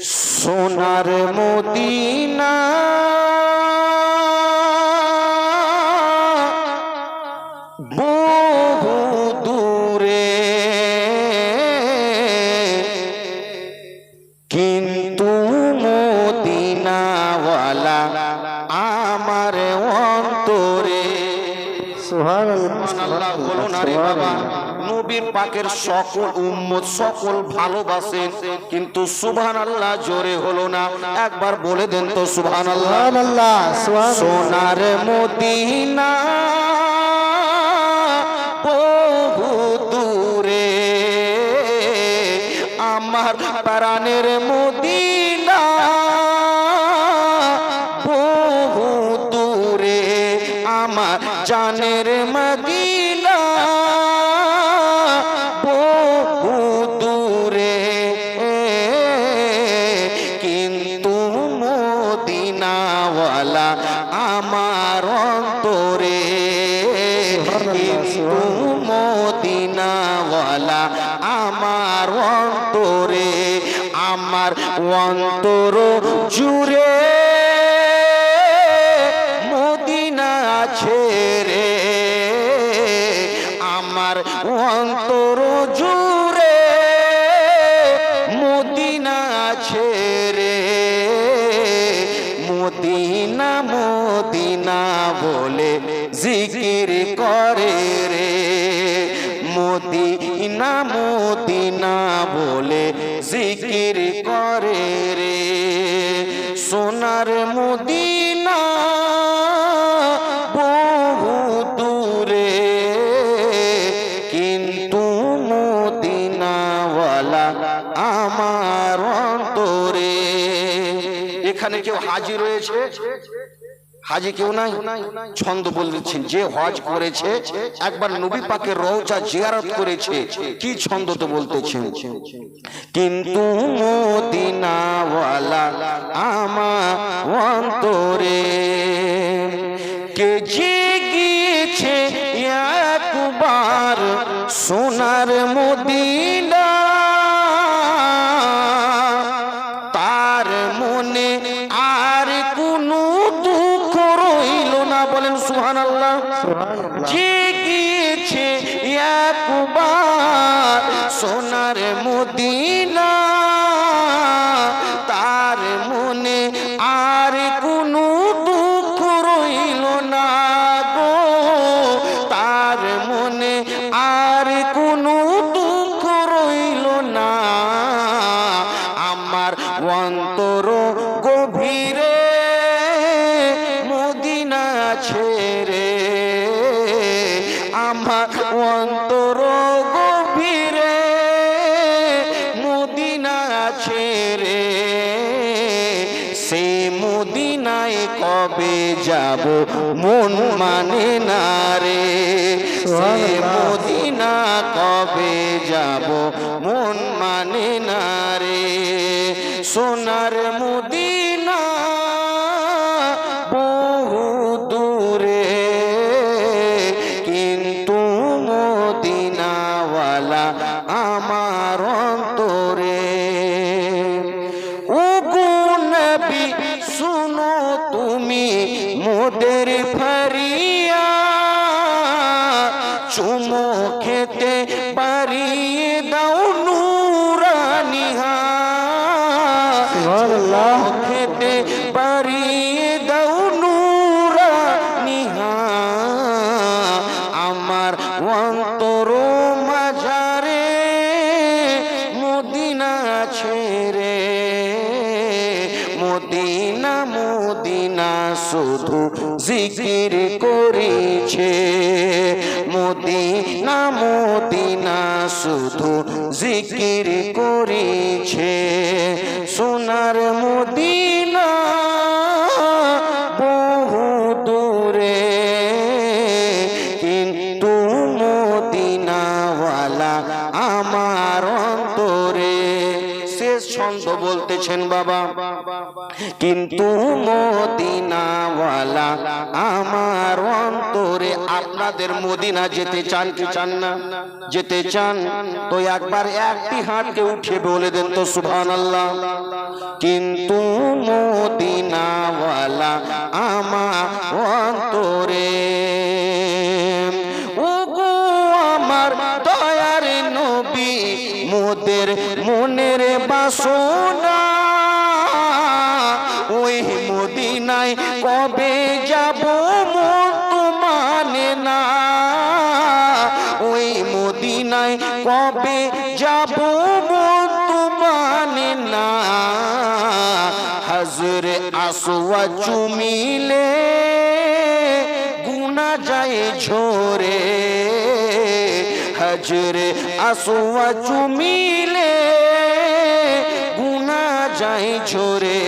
সোনার মদিনা। বহু দূরে। কিন্তু মদিনাওয়ালা আমার অন্তরে। আল্লাহ বলো না রে বাবা। নবীর পাকের সকল উম্মত সকল ভালোবাসেন কিন্তু সুবহান আল্লাহ জোরে হলো না। একবার বলে দেন তো সুবহান আল্লাহ সোনার মদিনা বহু দূরে আমার প্রাণের মদিনা বহু দূরে আমার জানের মদিনা মদিনাওয়ালা আমার অন্তরে, আমার অন্তর জুড়ে মদিনা আছে রে। আমার অন্তর জুড়ে মদিনা আছে রে। মদিনা মদিনা বলে জিকির করে রে। মদিনা মদিনা বলে জিকির করে রে। সোনার মদিনা বহু দূরে, কিন্তু মদিনাওয়ালা আমার অন্তরে। এখানে কেউ হাজি রয়েছে হাজি কেউ নাই? ছন্দ বলছেন, যে হজ করেছে, একবার নবী পাকের রওজা জিয়ারত করেছে। কি ছন্দ তো বলতেছেন? কিন্তু মদিনাওয়ালা আমার অন্তরে কে যে গিয়েছে একবার সোনার মদিনা বলেন সুহান আল্লাহ যে গিয়েছে একবার সোনার মদিনা তার মনে আর কোনো দুঃখ রইল না গো। তার মনে আর কোনো দুঃখ রইল না। আমার অন্তর যাব, মন মানে না রে। মদিনা কবে যাব, মন মানে না রে। সোনার মদিনা বহু দূরে, কিন্তু মদিনাওয়ালা আমার অন্তরে। ও নবী, শুনো তুমি মোদের ফরিয়া চুমো খেতে পারিয়ে দাও নুরানিহা। খেতে পারিয়ে দাও নুরানিহা আমার অন্তর জিকির করেছে। মদিনা মদিনা শুধু জিকির করেছে। সোনার বলতেছেন বাবা, কিন্তু মদিনাওয়ালা আমার অন্তরে আপনাদের মদিনা যেতে চান কি চান না? যেতে চান। তো একবার একটি হাতকে উঠে বলে দেন তো সুবহান আল্লাহ কিন্তু মদিনাওয়ালা আমার অন্তরে, ওগো আমার দয়ার নবী মোদের মনের বাসনা। ওই মদিনায় কবে যাব মন না। ওই মদিনায় কবে যাব মানে না। হজরে আসোয়া চুমিলে গুনা যায় ঝোরে। হজরে আসোয়া চুমিলে গুনা যায় ঝোরে।